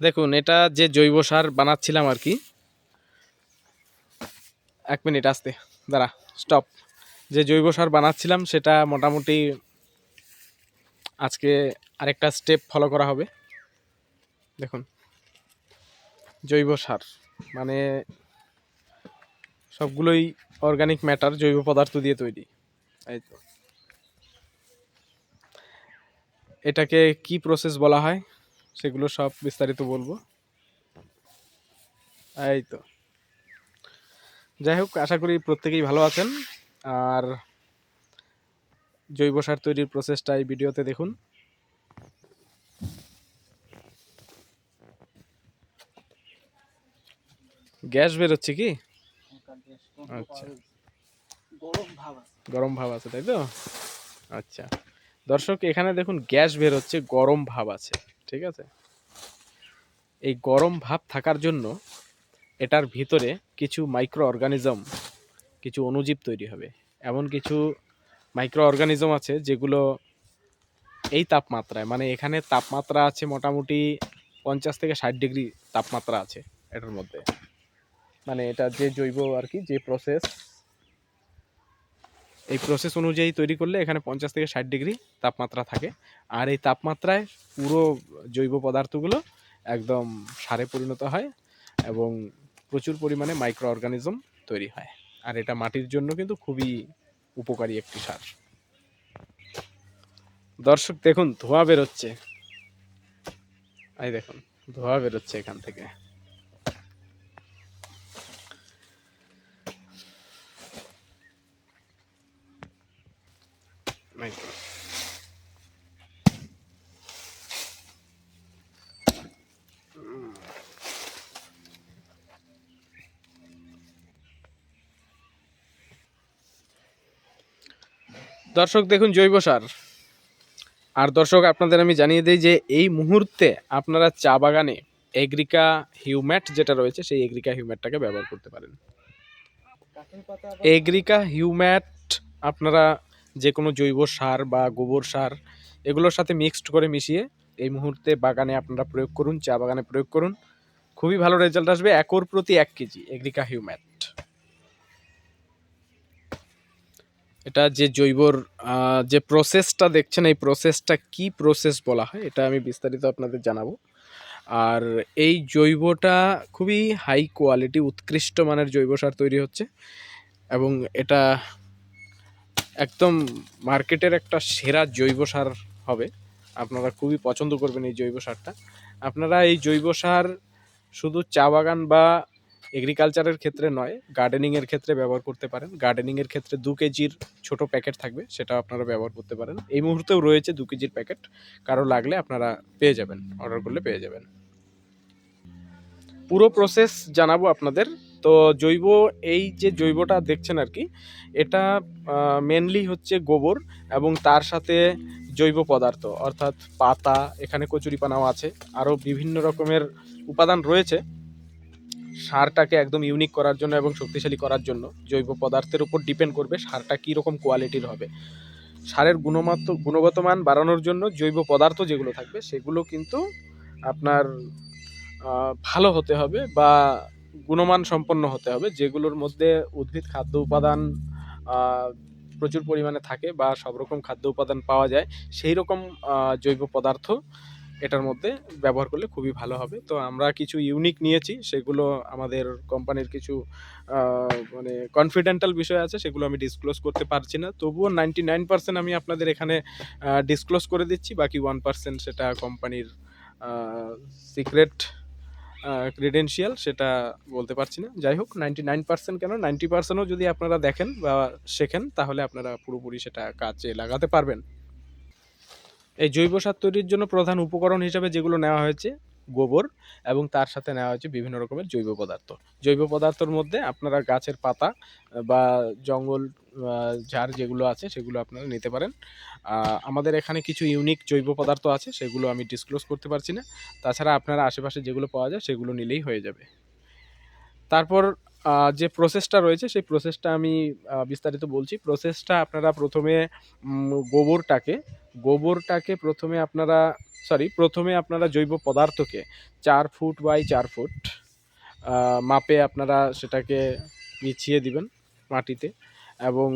দেখুন, এটা যে জৈব সার বানাচ্ছিলাম আর কি। এক মিনিট, আসতে, দাঁড়া স্টপ যে জৈব সার বানাচ্ছিলাম, সেটা মোটামুটি আজকে আরেকটা স্টেপ ফলো করা হবে। দেখুন, জৈব সার মানে সবগুলোই অর্গানিক ম্যাটার জৈব পদার্থ দিয়ে তৈরি। এই তো। এটাকে কি প্রসেস বলা হয়? সেগুলো সব বিস্তারিত বলব। এই তো। যাই হোক আশা করি প্রত্যেকেই ভালো আছেন। আর জৈব সার তৈরির প্রসেসটা এই ভিডিওতে দেখুন। গ্যাস বেরোচ্ছে কি? আচ্ছা। গরম ভাব আছে, তাই তো? আচ্ছা। দর্শক, এখানে দেখুন, গ্যাস বের হচ্ছে গরম ভাব আছে। ঠিক আছে? এই গরম ভাব থাকার জন্য এটার ভিতরে কিছু মাইক্রো অর্গানিজম কিছু অণুজীব তৈরি হবে। এমন কিছু মাইক্রো অর্গানিজম আছে যেগুলো এই তাপমাত্রায় মানে এখানে তাপমাত্রা আছে মোটামুটি পঞ্চাশ থেকে ষাট ডিগ্রি তাপমাত্রা আছে এটার মধ্যে। মানে এটা যে জৈব আর কি, যে প্রসেস প্রসেস অনুযায়ী তৈরি করলে এখানে পঞ্চাশ থেকে ষাট ডিগ্রি তাপমাত্রা থাকে। আর এই তাপমাত্রায় পুরো জৈব পদার্থগুলো একদম সারে পরিণত হয় এবং প্রচুর পরিমাণে মাইক্রো অর্গানিজম তৈরি হয়। আর এটা মাটির জন্য কিন্তু খুবই উপকারী একটি সার। দর্শক, দেখুন, ধোঁয়া বেরোচ্ছে। এই দেখুন, ধোঁয়া বেরোচ্ছে এখান থেকে। তো। দর্শক, দেখুন জৈব সার আর দর্শক, আপনাদের আমি জানিয়ে দিই যে এই মুহূর্তে আপনারা চা বাগানে এগ্রিকা হিউম্যাট যেটা রয়েছে, সেই এগ্রিকা হিউম্যাটটাকে ব্যবহার করতে পারেন এগ্রিকা হিউম্যাট আপনারা যে কোনো জৈব সার বা গোবর সার এগুলোর সাথে মিক্সড করে মিশিয়ে এই মুহূর্তে বাগানে আপনারা প্রয়োগ করুন, চা বাগানে প্রয়োগ করুন। খুবই ভালো রেজাল্ট আসবে, একর প্রতি এক কেজি এগ্রিকা হিউম্যাট এটা যে জৈবর যে প্রসেসটা দেখছেন, এই প্রসেসটা কি প্রসেস বলা হয়, এটা আমি বিস্তারিত আপনাদের জানাব। আর এই জৈবটা খুবই হাই কোয়ালিটি উৎকৃষ্ট মানের জৈব সার তৈরি হচ্ছে। এবং এটা একদম মার্কেটের একটা সেরা জৈব সার হবে। আপনারা খুবই পছন্দ করবেন এই জৈব সারটা। আপনারা এই জৈব সার শুধু চা বাগান বা এগ্রিকালচারের ক্ষেত্রে নয় গার্ডেনিংয়ের ক্ষেত্রে ব্যবহার করতে পারেন। গার্ডেনিংয়ের ক্ষেত্রে দু কেজির ছোট প্যাকেট থাকবে, সেটা আপনারা ব্যবহার করতে পারেন। এই মুহূর্তেও রয়েছে দু কেজির প্যাকেট কারও লাগলে আপনারা পেয়ে যাবেন অর্ডার করলে পেয়ে যাবেন। পুরো প্রসেস জানাব আপনাদের। তো জৈব, এই যে জৈবটা দেখছেন আর কি, এটা মেনলি হচ্ছে গোবর এবং তার সাথে জৈব পদার্থ, অর্থাৎ পাতা, এখানে কচুরিপানাও আছে, আরও বিভিন্ন রকমের উপাদান রয়েছে, সারটাকে একদম ইউনিক করার জন্য এবং শক্তিশালী করার জন্য, জৈব পদার্থের উপর ডিপেন্ড করবে সারটা কী রকম কোয়ালিটির হবে। সারের গুণমাত্র, গুণগত মান বাড়ানোর জন্য জৈব পদার্থ যেগুলো থাকবে, সেগুলো কিন্তু আপনার ভালো হতে হবে বা গুণমান সম্পন্ন হতে হবে, যেগুলোর মধ্যে উদ্ভিদ খাদ্য উপাদান প্রচুর পরিমাণে থাকে বা সব রকম খাদ্য উপাদান পাওয়া যায়, সেই রকম জৈব পদার্থ এটার মধ্যে ব্যবহার করলে খুবই ভালো হবে। তো আমরা কিছু ইউনিক নিয়েছি, সেগুলো আমাদের কোম্পানির কিছু মানে কনফিডেন্টাল বিষয় আছে, সেগুলো আমি ডিসক্লোজ করতে পারছি না। তবুও নাইনটি নাইন পার্সেন্ট আমি আপনাদের এখানে ডিসক্লোজ করে দিচ্ছি, বাকি ওয়ান পার্সেন্ট সেটা কোম্পানির সিক্রেট ক্রিডেন্সিয়াল সেটা বলতে পারছি না। যাই হোক নাইনটি নাইন পার্সেন্ট কেন নাইনটি পার্সেন্টও যদি আপনারা দেখেন বা শেখেন, তাহলে আপনারা পুরোপুরি সেটা কাজে লাগাতে পারবেন। এই জৈব সার তৈরির জন্য প্রধান উপকরণ হিসাবে যেগুলো নেওয়া হয়েছে গোবর এবং তার সাথে নেওয়া হয়েছে বিভিন্ন রকমের জৈব পদার্থ। জৈব পদার্থর মধ্যে আপনারা গাছের পাতা বা জঙ্গল ঝাড় যেগুলো আছে সেগুলো আপনারা নিতে পারেন। আমাদের এখানে কিছু ইউনিক জৈব পদার্থ আছে, সেগুলো আমি ডিসক্লোজ করতে পারছি না। তাছাড়া আপনারা আশেপাশে যেগুলো পাওয়া যায় সেগুলো নিলেই হয়ে যাবে। তারপর যে প্রসেসটা রয়েছে সেই প্রসেসটা আমি বিস্তারিত বলছি। প্রসেসটা আপনারা প্রথমে গোবরটাকে গোবরটাকে প্রথমে আপনারা সরি প্রথমে আপনারা জৈব পদার্থকে চার ফুট বাই চার ফুট মাপে আপনারা সেটাকে মিছিয়ে দিবেন মাটিতে এবং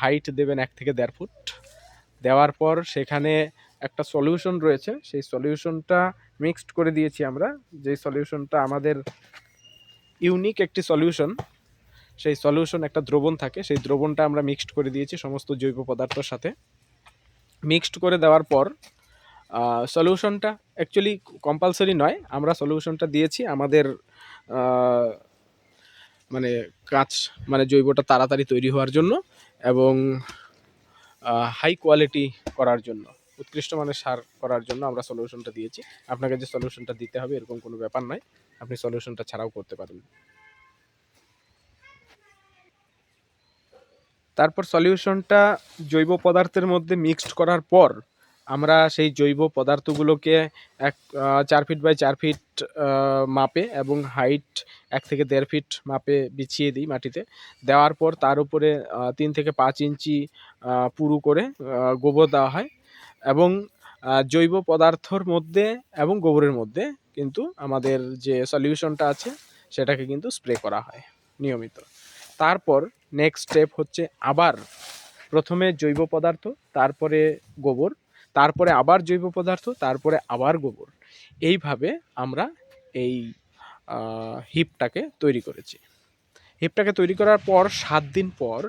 হাইট দেবেন এক থেকে দেড় ফুট। দেওয়ার পর সেখানে একটা সলিউশন রয়েছে। সেই সলিউশনটা মিক্সড করে দিয়েছি আমরা। যেই সলিউশনটা আমাদের ইউনিক একটি সলিউশন সেই সলিউশন একটা দ্রবণ থাকে। সেই দ্রবণটা আমরা মিক্সড করে দিয়েছি সমস্ত জৈব পদার্থের সাথে। মিক্সড করে দেওয়ার পর সলিউশনটা অ্যাকচুয়ালি কম্পালসারি নয়। আমরা সলিউশনটা দিয়েছি। আমাদের মানে কাজ মানে জৈবটা তাড়াতাড়ি তৈরি হওয়ার জন্য এবং হাই কোয়ালিটি করার জন্য, উৎকৃষ্ট মানের সার করার জন্য আমরা সলিউশনটা দিয়েছি। আপনাকে যে সলিউশনটা দিতে হবে এরকম কোনো ব্যাপার নয়। আপনি সলিউশনটা ছাড়াও করতে পারেন তারপর সলিউশনটা জৈব পদার্থের মধ্যে মিক্সড করার পর, আমরা সেই জৈব পদার্থগুলোকে এক চার ফিট বাই চার ফিট মাপে এবং হাইট এক থেকে দেড় ফিট মাপে বিছিয়ে দিই মাটিতে। দেওয়ার পর তার উপরে তিন থেকে পাঁচ ইঞ্চি পুরু করে গোবর দেওয়া হয় এবং জৈব পদার্থর মধ্যে এবং গোবরের মধ্যে কিন্তু আমাদের যে সলিউশনটা আছে, সেটাকে কিন্তু স্প্রে করা হয় নিয়মিত। তারপর নেক্সট স্টেপ হচ্ছে আবার প্রথমে জৈব পদার্থ, তারপরে গোবর, তারপরে আবার জৈব পদার্থ, তারপরে আবার গোবর। এইভাবে আমরা এই হিপটাকে তৈরি করেছি। হিপটাকে তৈরি করার পর সাত দিন পর,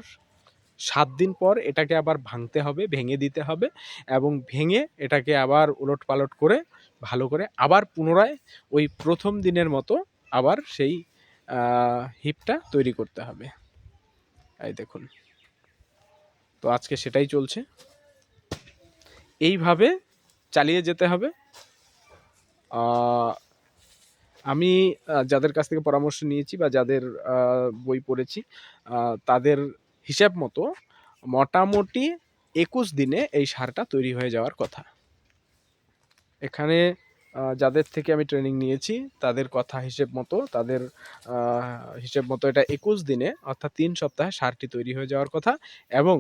সাত দিন পর এটাকে আবার ভাঙতে হবে, ভেঙে দিতে হবে এবং ভেঙে এটাকে আবার উলট পালট করে ভালো করে আবার পুনরায় ওই প্রথম দিনের মতো আবার সেই হিপটা তৈরি করতে হবে। এই দেখুন। তো আজকে সেটাই চলছে। এইভাবে চালিয়ে যেতে হবে। আমি যাদের কাছ থেকে পরামর্শ নিয়েছি বা যাদের বই পড়েছি তাদের হিসাব মতো মোটামুটি একুশ দিনে এই সারটা তৈরি হয়ে যাওয়ার কথা। এখানে যাদের থেকে আমি ট্রেনিং নিয়েছি, তাদের কথা হিসেব মতো, তাদের হিসেব মতো এটা একুশ দিনে, অর্থাৎ তিন সপ্তাহে সারটি তৈরি হয়ে যাওয়ার কথা। এবং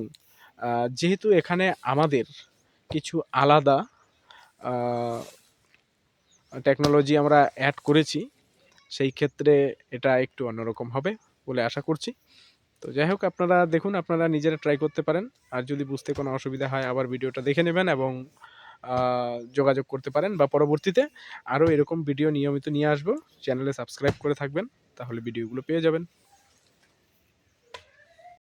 যেহেতু এখানে আমাদের কিছু আলাদা টেকনোলজি আমরা অ্যাড করেছি, সেই ক্ষেত্রে এটা একটু অন্যরকম হবে বলে আশা করছি। তো যাই হোক, আপনারা দেখুন, আপনারা নিজেরা ট্রাই করতে পারেন। আর যদি বুঝতে কোনো অসুবিধা হয়, আবার ভিডিওটা দেখে নেবেন এবং যোগাযোগ করতে পারেন বা পরবর্তীতে আরও এরকম ভিডিও নিয়মিত নিয়ে আসব। চ্যানেলে সাবস্ক্রাইব করে থাকবেন, তাহলে ভিডিওগুলো পেয়ে যাবেন।